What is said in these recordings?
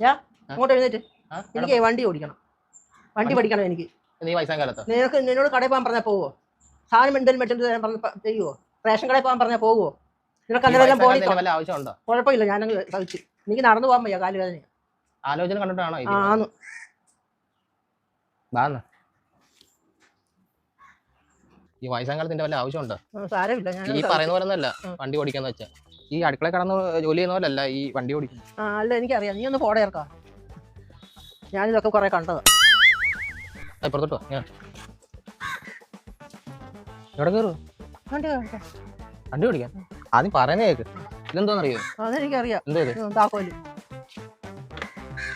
ഞാൻ അങ്ങോട്ട് എഴുന്നേറ്റ്. എനിക്ക് വണ്ടി ഓടിക്കണം. വണ്ടി പഠിക്കണം എനിക്ക്. നീ വയസ്സാം നിനക്ക് നിന്നോട് കടയിൽ പോകാൻ പറഞ്ഞാൽ പോവോ? സാധനം എന്തെങ്കിലും മേടിച്ചിട്ട് തരാൻ പറഞ്ഞ ചെയ്യുവോ? റേഷൻ കടയിൽ പോകാൻ പറഞ്ഞാൽ പോവോ? നിനക്ക് അന്നേരം വല്ല ആവശ്യമുണ്ടോ? കുഴപ്പമില്ല ഞാനങ്ങ് സഹിച്ചു. എനിക്ക് നടന്നു പോകാൻ വയ്യ കാലുവേദന ആലോചന കണ്ടിട്ടാണോ? ആന്ന്. വാ ഈ വയസ്സാങ്കാലത്തിന്റെ വല്ല ആവശ്യമുണ്ടോ? സാരമില്ല ഈ പറയുന്ന പോലെ ഒന്നല്ല വണ്ടി ഓടിക്കാന്ന് വെച്ചാ. ഈ അടുക്കള കടന്ന് ജോലി ചെയ്യുന്ന പോലല്ല ഈ വണ്ടി ഓടിക്കുന്നത് ആ അല്ല എനിക്കറിയാം. നീ ഒന്ന് ഫോടെ ചേർക്കാം ഞാനിതൊക്കെ കുറെ കണ്ടതാ. ഇപ്പുറത്തോട്ട് വാ. ഞാൻ. എവിടെ കയറും വണ്ടി കാണിക്കാം. വണ്ടി ഓടിക്കാൻ? ആദ്യം പറയുന്നേ കേക്ക്. ഇതെന്തോന്നറിയോ? അതെനിക്കറിയാം. എന്തോ ഇത്? താക്കോൽ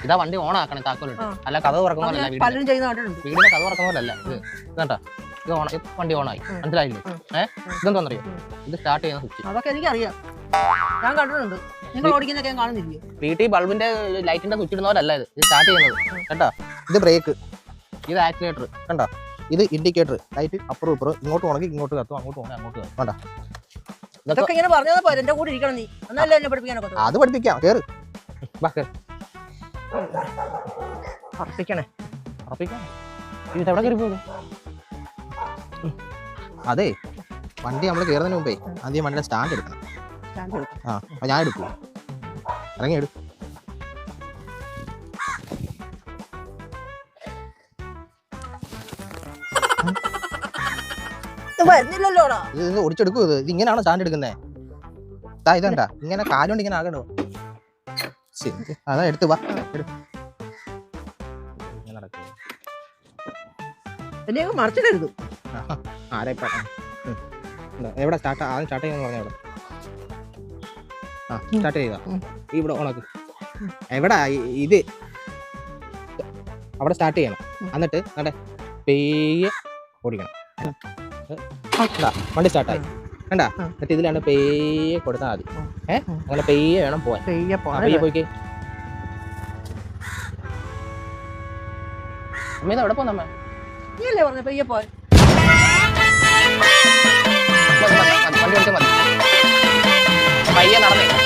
ഇതാ വണ്ടി ഓണാക്കണേ ആക്കണേ താക്കോലിട്ട് അല്ല കഥ തുറക്കുന്ന അത് പോലല്ല വീടിന്റെ പലരും ചെയ്യുന്ന കണ്ടിട്ടുണ്ട്. വീടിന്റെ കഥ തുറക്കുന്ന പോലല്ല ഇത്. ഇതാണ്ടാ ഇത് ഓൺ വണ്ടി ഓണായി. മനസ്സിലായില്ലേ. ഏഹ് ഇതെന്തോന്നറിയോ ഉം. ഇത് സ്റ്റാർട്ട് ചെയ്യുന്ന സ്വിച്ച് അതൊക്കെ എനിക്കറിയാം. ഞാൻ കണ്ടിട്ടുണ്ട്. നിങ്ങൾ ഓടിക്കുന്നൊക്കെ ഞാൻ കാണുന്നില്ലേ? വീട്ടിൽ ബൾബിന്റെ ലൈറ്റിന്റെ സ്വിച്ച് ഇടുന്ന പോലല്ല ഇത് ഇത് സ്റ്റാർട്ട് ചെയ്യുന്നത് കേട്ടോ? ഇത് ബ്രേക്ക് ഇത് ആക്സിലേറ്റർ കണ്ടോ? ഇത് ഇൻഡിക്കേറ്റർ ലൈറ്റ് അപ്പുറം ഇപ്പുറം ഇങ്ങോട്ട് ഉണങ്ങി ഇങ്ങോട്ട് കത്തും അങ്ങോട്ട് ഉണങ്ങി അങ്ങോട്ട് കത്തും. കണ്ടോ? ഇതൊക്കെ ഇങ്ങനെ പറഞ്ഞാൽ പോരെ. എന്റെ കൂടെ ഇരിക്കണം നീ. എന്നല്ലേ എന്നെ പഠിപ്പിക്കാനൊക്കെ അത് പഠിപ്പിക്കാം. കേറ്. വാ കേറ്. പഠിപ്പിക്കണേ ഉറപ്പിക്കാം. ഇത് എവിടെ കയറി പോകും അതെ വണ്ടി നമ്മൾ കയറുന്നതിന് മുമ്പേ ആദ്യം വണ്ടിയുടെ സ്റ്റാൻഡ് എടുക്കണം. ആ അപ്പൊ ഞാൻ എടുക്കൂ. ഇറങ്ങി എടു. ഇത് ഒടിച്ചെടുക്കൂ ഇത്. ഇത് ഇങ്ങനെയാണോ സ്റ്റാൻഡ് എടുക്കുന്നത് ഇതാ ഇതണ്ട. ഇങ്ങനെ കാലുകൊണ്ട് ഇങ്ങനെ ആകണ്ടോ? ശരി അതാ എടുത്ത് വാ. എടു. ഇങ്ങനെ നടക്ക്. എന്നെ അങ്ങ് മറിച്ചിടരുത്. ആഹാ, ആരാ ഇപ്പൊ എവിടെ സ്റ്റാർട്ട് ആദ്യം സ്റ്റാർട്ട് ചെയ്യുന്ന പറഞ്ഞ എവിടെ? ആ സ്റ്റാർട്ട് ഉം. ഇവിടെ ഉണക്ക് എവിടാ ഇത്? അവിടെ സ്റ്റാർട്ട് ചെയ്യണം. എന്നിട്ട് അവിടെ പേയെ ഓടിക്കണം വണ്ടി സ്റ്റാർട്ടായി. കണ്ടാ? ഉം. എന്നിട്ട് ഇതിലാണ് പേയെ കൊടുത്താൽ മതി. ഉം. ഏ? അങ്ങനെ പേയെ വേണം പോവാൻ. പെയ്യെ പെയ്യെ പോയിക്കേ. അമ്മ ഇത് എവിടെ പോന്നമ്മ? നീ അല്ലേ പറഞ്ഞു പെയ്യെ പോൻ പയ്യെ നടന്നേ